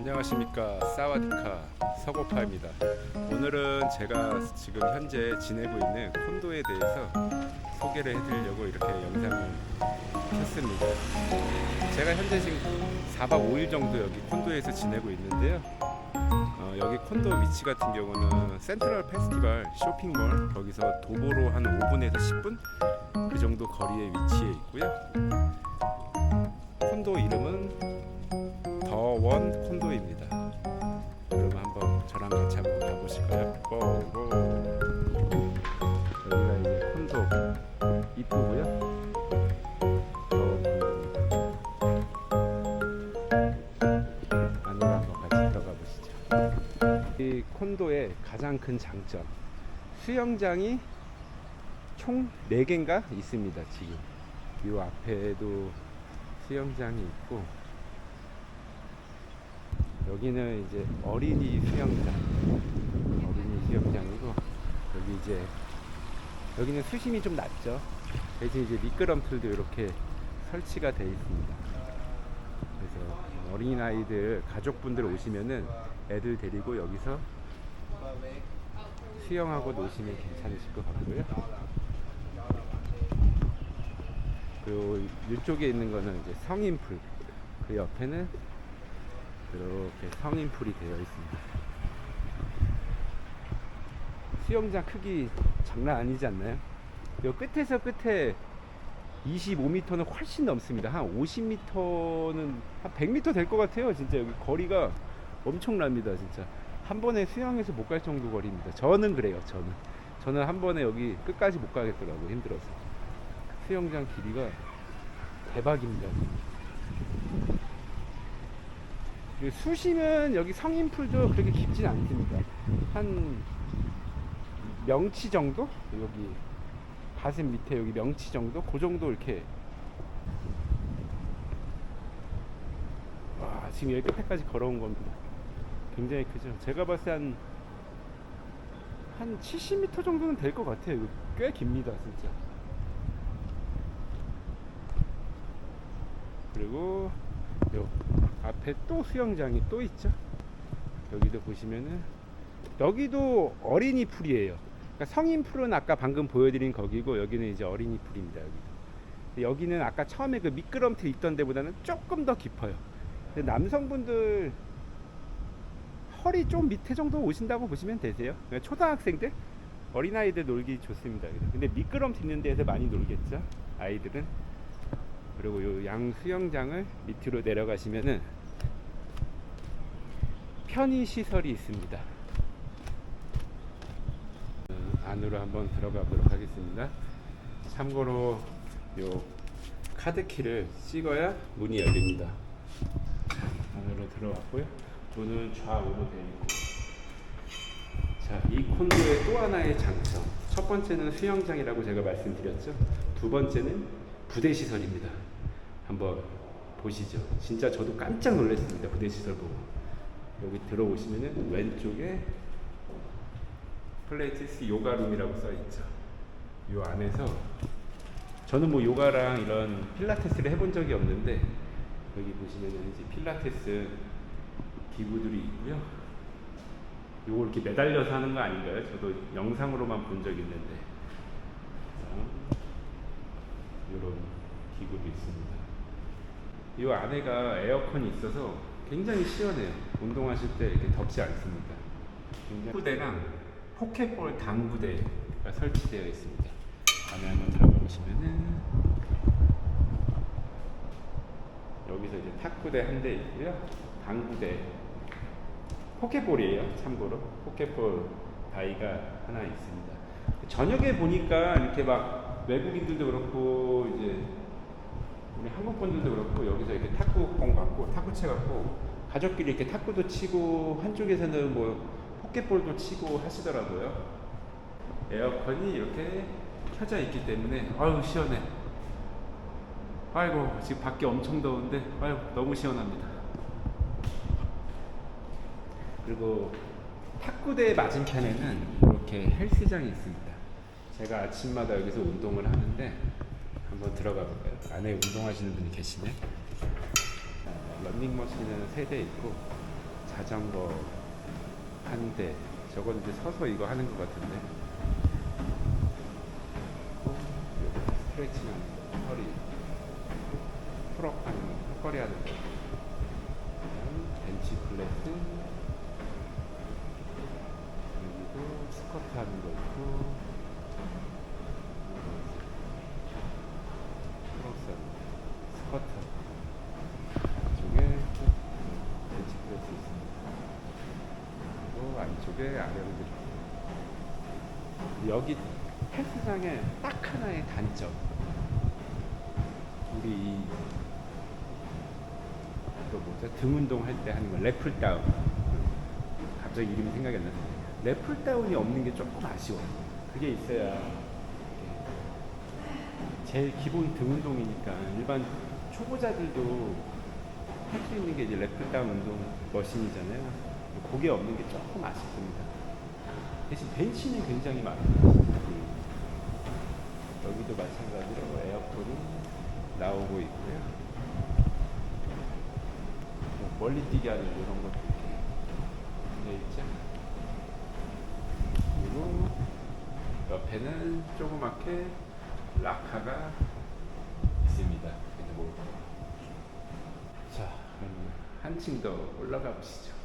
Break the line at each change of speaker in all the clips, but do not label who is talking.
안녕하십니까 사와디카 서고파입니다. 오늘은 제가 지금 현재 지내고 있는 콘도에 대해서 소개를 해드리려고 이렇게 영상을 켰습니다. 제가 현재 지금 4박 5일 정도 여기 콘도에서 지내고 있는데요. 어, 여기 콘도 위치 같은 경우는 센트럴 페스티벌 쇼핑몰 거기서 도보로 한 5분에서 10분 그 정도 거리에 위치해 있고요. 콘도 이름은 더 원 콘도입니다. 그럼 한번 저랑 같이 한번 가보실까요? 고고. 여기가 이제 콘도 입구고요. 안으로 한번 같이 들어가 보시죠. 이 콘도의 가장 큰 장점 수영장이 총 4개인가 있습니다. 지금 이 앞에도 수영장이 있고 여기는 이제 어린이 수영장. 어린이 수영장이고 여기 이제 여기는 수심이 좀 낮죠? 대신 이제 미끄럼틀도 이렇게 설치가 돼 있습니다. 그래서 어린아이들 가족분들 오시면은 애들 데리고 여기서 수영하고 노시면 괜찮으실 것 같고요. 그리고 이쪽에 있는 거는 이제 성인풀. 그 옆에는 이렇게 성인풀이 되어 있습니다. 수영장 크기 장난 아니지 않나요? 요 끝에서 끝에 25m는 훨씬 넘습니다. 한 50m는 한 100m 될 것 같아요. 진짜 여기 거리가 엄청납니다. 진짜 한 번에 수영해서 못 갈 정도 거리입니다. 저는 그래요. 저는 저는 한 번에 여기 끝까지 못 가겠더라고 힘들어서 수영장 길이가 대박입니다. 그 수심은 여기 성인풀도 그렇게 깊진 않습니다. 한 명치 정도? 여기 가슴 밑에 여기 명치 정도? 그 정도 이렇게 와 지금 여기 끝에까지 걸어온 겁니다. 굉장히 크죠. 제가 봤을 때 한 한 70m 정도는 될 것 같아요. 꽤 깁니다, 진짜. 그리고 요 앞에 또 수영장이 또 있죠. 여기도 보시면은 여기도 어린이 풀이에요. 그러니까 성인 풀은 아까 방금 보여드린 거기고 여기는 이제 어린이 풀입니다. 여기도. 여기는 아까 처음에 그 미끄럼틀 있던 데보다는 조금 더 깊어요. 남성분들 허리 좀 밑에 정도 오신다고 보시면 되세요. 그러니까 초등학생들, 어린아이들 놀기 좋습니다. 근데 미끄럼틀 있는 데에서 많이 놀겠죠. 아이들은. 그리고 요 양 수영장을 밑으로 내려가시면은 편의 시설이 있습니다. 음, 안으로 한번 들어가 보도록 하겠습니다. 참고로 요 카드키를 찍어야 문이 열립니다. 안으로 들어왔고요. 문은 좌우로 되어 있고. 자, 이 콘도의 또 하나의 장점. 첫 번째는 수영장이라고 제가 말씀드렸죠. 두 번째는 부대 시설입니다. 한번 보시죠. 진짜 저도 깜짝 놀랐습니다. 부대 시설 보고. 여기 들어오시면은 왼쪽에 플레이티스 요가룸이라고 써 있죠. 요 안에서 저는 뭐 요가랑 이런 필라테스를 해본 적이 없는데 여기 보시면은 이제 필라테스 기구들이 있고요. 요거 이렇게 매달려서 하는 거 아닌가요? 저도 영상으로만 본적 있는데 이런 기구도 있습니다. 이 안에가 에어컨이 있어서 굉장히 시원해요. 운동하실 때 이렇게 덥지 않습니다. 부대랑 포켓볼 당부대가 설치되어 있습니다. 안에 한번 들어가 보시면은 여기서 이제 탁구대 한 대 있고요. 당구대 포켓볼이에요. 참고로 포켓볼 바위가 하나 있습니다. 저녁에 보니까 이렇게 막 외국인들도 그렇고 이제 우리 한국 분들도 그렇고 여기서 이렇게 탁구공 갖고 탁구채 갖고 가족끼리 이렇게 탁구도 치고 한쪽에서는 뭐 포켓볼도 치고 하시더라고요. 에어컨이 이렇게 켜져 있기 때문에 아유 시원해. 아이고 지금 밖에 엄청 더운데 아유 너무 시원합니다. 그리고 탁구대 맞은편에는 이렇게 헬스장이 있습니다. 제가 아침마다 여기서 운동을 하는데 한번 들어가 볼까요? 안에 운동하시는 분이 계시네. 어, 런닝머신은 세 대 있고 자전거 한 대. 저건 이제 서서 이거 하는 것 같은데. 어, 요거 스트레칭 하는 거, 허리. 풀업 하는 거, 턱걸이 하는 거. 그다음 벤치 플레스. 그리고 스쿼트 하는 거 있고. 크로스 하는 거, 스쿼트. 이쪽에 벤치 프레스 있습니다. 그리고 안쪽에 아래로 이렇게. 여기 헬스장에 딱 하나의 단점. 우리 이 그 뭐죠? 등 운동 할 때 하는 거 래플 다운. 갑자기 이름이 생각이 안 나네. 래플 다운이 없는 게 조금 아쉬워. 그게 있어야 제일 기본 등 운동이니까 일반 초보자들도 할 수 있는 게 이제 래플 다운 운동 머신이잖아요. 그게 없는 게 조금 아쉽습니다. 대신 벤치는 굉장히 많아요. 여기도 마찬가지로 에어컨이 나오고 있고요. 뭐 멀리 뛰게 하는 이런 것도 되어 있죠. 그리고 옆에는 조그맣게 락카가 있습니다. 뭐 자, 한층 더 올라가 보시죠.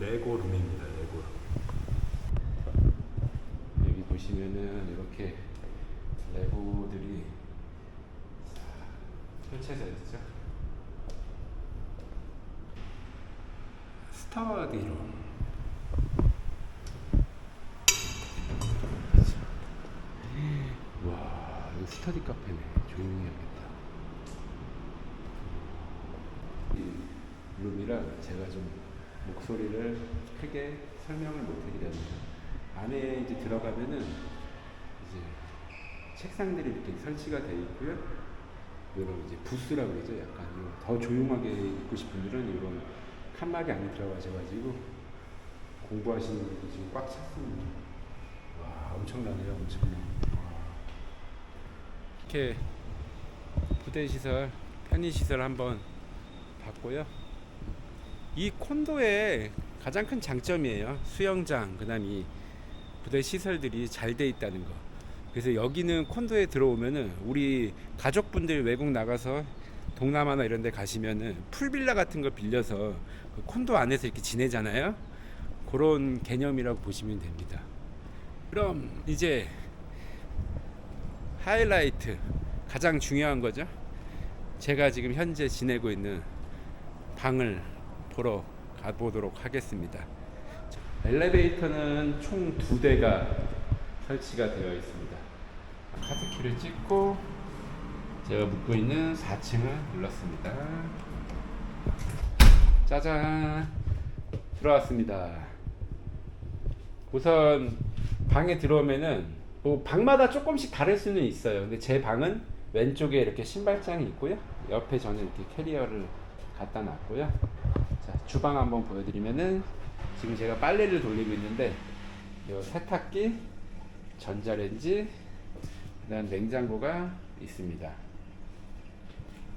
레고룸입니다. 레고룸. 여기 보시면은 이렇게 레고들이 자, 펼쳐져 있죠. 스타디로 와, 이거 스터디 카페네. 조용히 해야겠다. 이 룸이라 제가 좀 목소리를 크게 설명을 못 해드렸네요. 안에 이제 들어가면은 이제 책상들이 이렇게 설치가 되어 있고요. 이런 이제 부스라고 그러죠. 약간 더 조용하게 있고 싶은 분들은 이런 칸막이 안에 들어가셔가지고 공부하시는 분들이 지금 꽉 찼습니다. 와, 엄청나네요. 엄청나. 와. 이렇게 부대 시설, 편의 시설 한번 봤고요. 이 콘도의 가장 큰 장점이에요. 수영장, 그 다음 이 부대 시설들이 잘 돼 있다는 거. 그래서 여기는 콘도에 들어오면은 우리 가족분들 외국 나가서 동남아나 이런 데 가시면은 풀빌라 같은 거 빌려서 그 콘도 안에서 이렇게 지내잖아요. 그런 개념이라고 보시면 됩니다. 그럼 이제 하이라이트 가장 중요한 거죠. 제가 지금 현재 지내고 있는 방을 보러 가보도록 하겠습니다. 엘리베이터는 총 두 대가 설치가 되어 있습니다. 카드키를 찍고 제가 묵고 있는 4층을 눌렀습니다. 짜잔 들어왔습니다. 우선 방에 들어오면은 뭐 방마다 조금씩 다를 수는 있어요. 근데 제 방은 왼쪽에 이렇게 신발장이 있고요. 옆에 저는 이렇게 캐리어를 갖다 놨고요. 자 주방 한번 보여드리면은 지금 제가 빨래를 돌리고 있는데 이 세탁기, 전자레인지, 그다음 냉장고가 있습니다.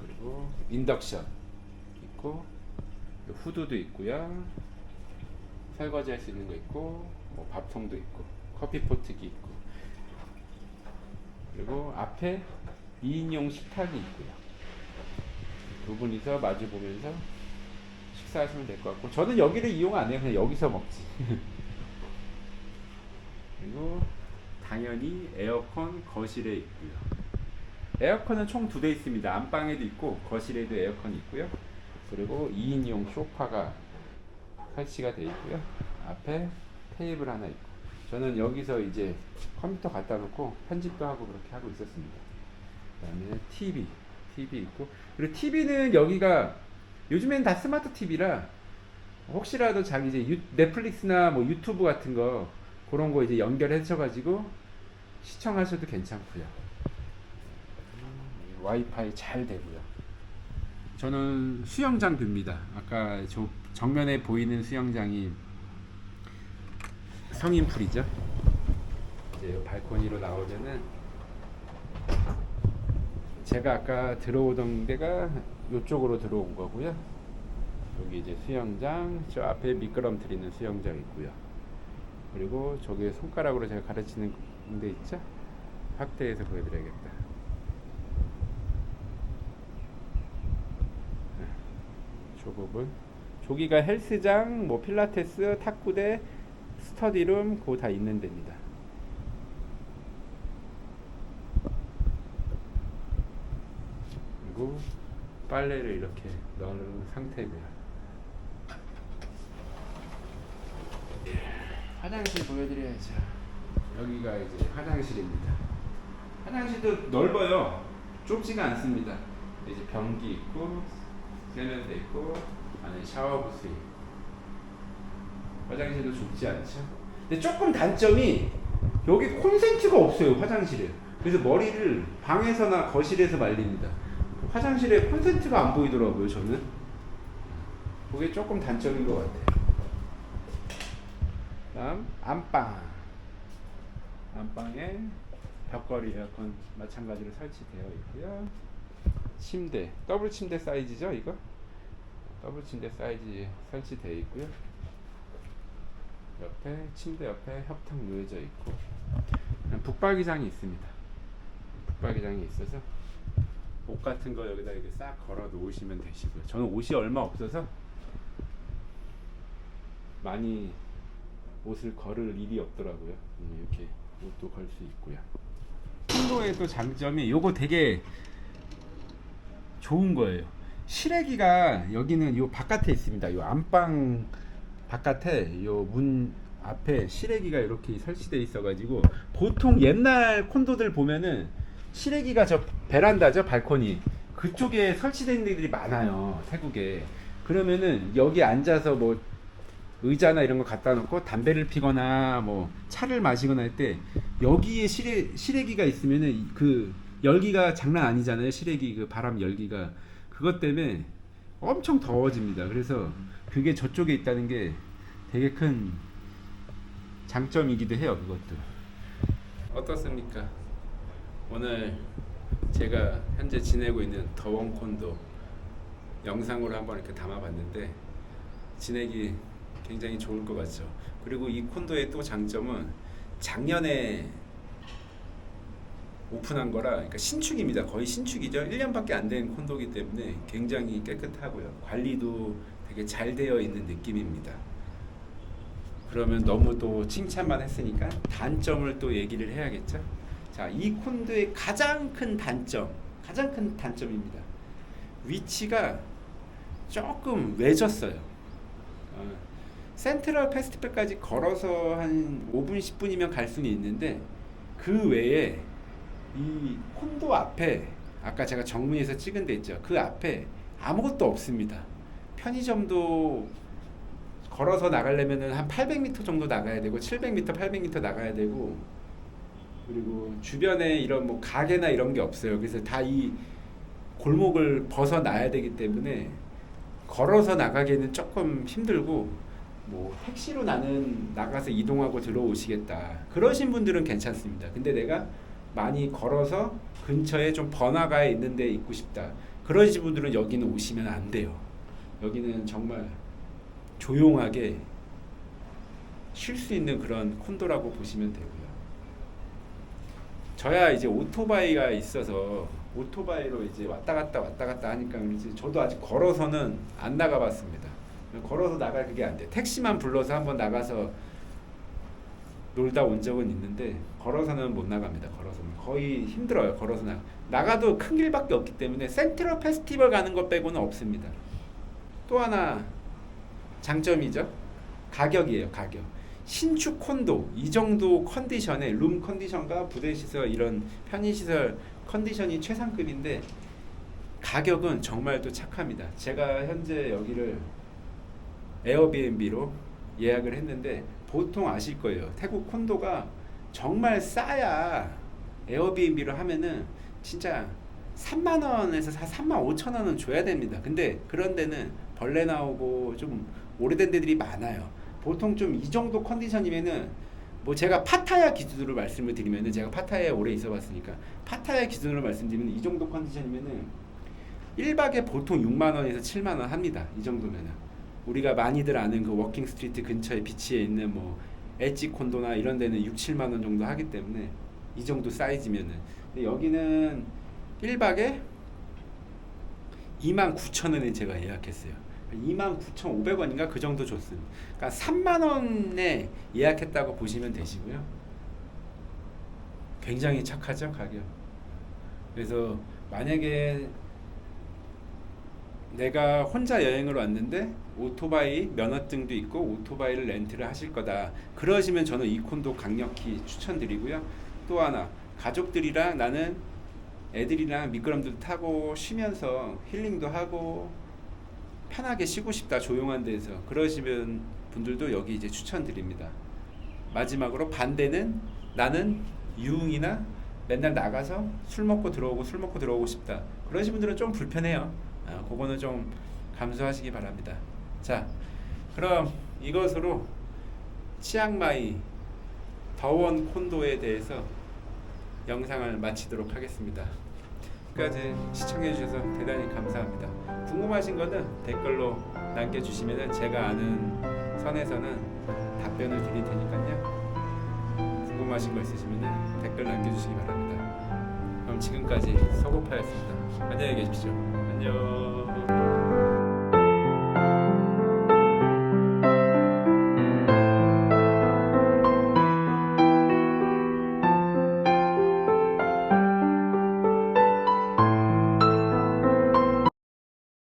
그리고 인덕션 있고 후드도 있고요. 설거지 할 수 있는 거 있고 뭐 밥통도 있고 커피 포트기 있고 그리고 앞에 2인용 식탁이 있고요. 두 분이서 마주 보면서 식사하시면 될 것 같고 저는 여기를 이용 안 해요. 그냥 여기서 먹지. 그리고 당연히 에어컨 거실에 있고요. 에어컨은 총 두 대 있습니다. 안방에도 있고 거실에도 에어컨이 있고요. 그리고 2인용 소파가 설치가 되어 있고요. 앞에 테이블 하나 있고. 저는 여기서 이제 컴퓨터 갖다 놓고 편집도 하고 그렇게 하고 있었습니다. 그 다음에 TV, TV 있고 그리고 TV는 여기가 요즘엔 다 스마트 TV라 혹시라도 자기 이제 유, 넷플릭스나 뭐 유튜브 같은 거 그런 거 이제 연결해서 가지고 시청하셔도 괜찮고요. 음, 와이파이 잘 되고요. 저는 수영장 뷰입니다. 아까 저 정면에 보이는 수영장이 성인 풀이죠. 이제 요 발코니로 나오면은 제가 아까 들어오던 데가 이쪽으로 들어온 거고요. 여기 이제 수영장, 저 앞에 미끄럼틀 있는 수영장 있고요. 그리고 저기 손가락으로 제가 가르치는 데 있죠? 확대해서 보여드려야겠다. 네, 저 부분. 저기가 헬스장, 뭐 필라테스, 탁구대, 스터디룸, 그거 다 있는 데입니다. 그리고 빨래를 이렇게 넣는 상태고요. 화장실 보여드려야죠. 여기가 이제 화장실입니다. 화장실도 넓어요. 좁지가 않습니다. 이제 변기 있고 세면대 있고 안에 샤워 부스 있고 화장실도 좁지 않죠. 근데 조금 단점이 여기 콘센트가 없어요 화장실에. 그래서 머리를 방에서나 거실에서 말립니다. 화장실에 콘센트가 안 보이더라고요 저는. 그게 조금 단점인 것 같아요. 다음 안방. 안방에 벽걸이 에어컨 마찬가지로 설치되어 있고요. 침대 더블 침대 사이즈죠 이거? 더블 침대 사이즈 설치되어 있고요. 옆에 침대 옆에 협탁 놓여져 있고 북박이장이 있습니다. 북박이장이 있어서 옷 같은 거 여기다 이렇게 싹 걸어 놓으시면 되시고요. 저는 옷이 얼마 없어서 많이 옷을 걸을 일이 없더라고요. 음, 이렇게 옷도 걸 수 있고요. 콘도의 또 장점이 요거 되게 좋은 거예요. 실외기가 여기는 요 바깥에 있습니다. 요 안방 바깥에 요 문 앞에 실외기가 이렇게 설치돼 있어가지고 보통 옛날 콘도들 보면은 실외기가 저 베란다죠 발코니. 그쪽에 설치된 데들이 많아요 태국에. 그러면은 여기 앉아서 뭐 의자나 이런 거 갖다 놓고 담배를 피거나 뭐 차를 마시거나 할 때 여기에 실외 실외기가 있으면은 그 열기가 장난 아니잖아요 실외기. 그 바람 열기가. 그것 때문에 엄청 더워집니다. 그래서 그게 저쪽에 있다는 게 되게 큰 장점이기도 해요 그것도. 어떻습니까? 오늘 제가 현재 지내고 있는 더원 콘도 영상으로 한번 이렇게 담아봤는데 지내기 굉장히 좋을 것 같죠. 그리고 이 콘도의 또 장점은 작년에 오픈한 거라 그러니까 신축입니다. 거의 신축이죠. 1년밖에 안 된 콘도기 때문에 굉장히 깨끗하고요. 관리도 되게 잘 되어 있는 느낌입니다. 그러면 너무 또 칭찬만 했으니까 단점을 또 얘기를 해야겠죠. 자, 이 콘도의 가장 큰 단점, 가장 큰 단점입니다. 위치가 조금 외졌어요. 어, 센트럴 페스티벌까지 걸어서 한 5분 10분이면 갈 수는 있는데 그 외에 이 콘도 앞에 아까 제가 정문에서 찍은 데 있죠. 그 앞에 아무것도 없습니다. 편의점도 걸어서 나가려면은 한 800m 정도 나가야 되고 700m, 800m 나가야 되고 그리고 주변에 이런 뭐 가게나 이런 게 없어요. 그래서 다 이 골목을 벗어나야 되기 때문에 걸어서 나가기에는 조금 힘들고 뭐 택시로 나는 나가서 이동하고 들어오시겠다 그러신 분들은 괜찮습니다. 근데 내가 많이 걸어서 근처에 좀 번화가에 있는 데 있고 싶다 그러신 분들은 여기는 오시면 안 돼요. 여기는 정말 조용하게 쉴 수 있는 그런 콘도라고 보시면 되고요. 저야 이제 오토바이가 있어서 오토바이로 이제 왔다 갔다 왔다 갔다 하니까 이제 저도 아직 걸어서는 안 나가봤습니다. 걸어서 나갈 그게 안 돼. 택시만 불러서 한번 나가서 놀다 온 적은 있는데 걸어서는 못 나갑니다. 걸어서는 거의 힘들어요. 걸어서 나 나가도 큰 길밖에 없기 때문에 센트럴 페스티벌 가는 것 빼고는 없습니다. 또 하나 장점이죠. 가격이에요. 가격. 신축 콘도 이 정도 컨디션에 룸 컨디션과 부대 시설 이런 편의 시설 컨디션이 최상급인데 가격은 정말 또 착합니다. 제가 현재 여기를 에어비앤비로 예약을 했는데 보통 아실 거예요. 태국 콘도가 정말 싸야 에어비앤비로 하면은 진짜 3만 원에서 3만 5천 원은 줘야 됩니다. 근데 그런 데는 벌레 나오고 좀 오래된 데들이 많아요. 보통 좀 이 정도 컨디션이면은 뭐 제가 파타야 기준으로 말씀을 드리면은 제가 파타야에 오래 있어 봤으니까 파타야 기준으로 말씀드리면 이 정도 컨디션이면은 1박에 보통 6만 원에서 7만 원 합니다. 이 정도면은 우리가 많이들 아는 그 워킹 스트리트 근처에 비치해 있는 뭐 엣지 콘도나 이런 데는 6, 7만 원 정도 하기 때문에 이 정도 사이즈면은 근데 여기는 1박에 2만 9천 원에 제가 예약했어요. 2만 9,500원인가 그 정도 줬습니다. 그러니까 3만 원에 예약했다고 보시면 되시고요. 굉장히 착하죠 가격. 그래서 만약에 내가 혼자 여행을 왔는데 오토바이 면허증도 있고 오토바이를 렌트를 하실 거다. 그러시면 저는 이 콘도 강력히 추천드리고요. 또 하나 가족들이랑 나는 애들이랑 미끄럼들 타고 쉬면서 힐링도 하고 편하게 쉬고 싶다 조용한 데서 그러시면 분들도 여기 이제 추천드립니다. 마지막으로 반대는 나는 유흥이나 맨날 나가서 술 먹고 들어오고 술 먹고 들어오고 싶다. 그러신 분들은 좀 불편해요. 아, 그거는 좀 감수하시기 바랍니다. 자, 그럼 이것으로 치앙마이 더원 콘도에 대해서 영상을 마치도록 하겠습니다. 끝까지 시청해 주셔서 대단히 감사합니다. 궁금하신 거는 댓글로 남겨주시면 제가 아는 선에서는 답변을 드릴 테니까요. 궁금하신 거 있으시면 댓글 남겨주시기 바랍니다. 그럼 지금까지 서고파였습니다. 안녕히 계십시오. 안녕.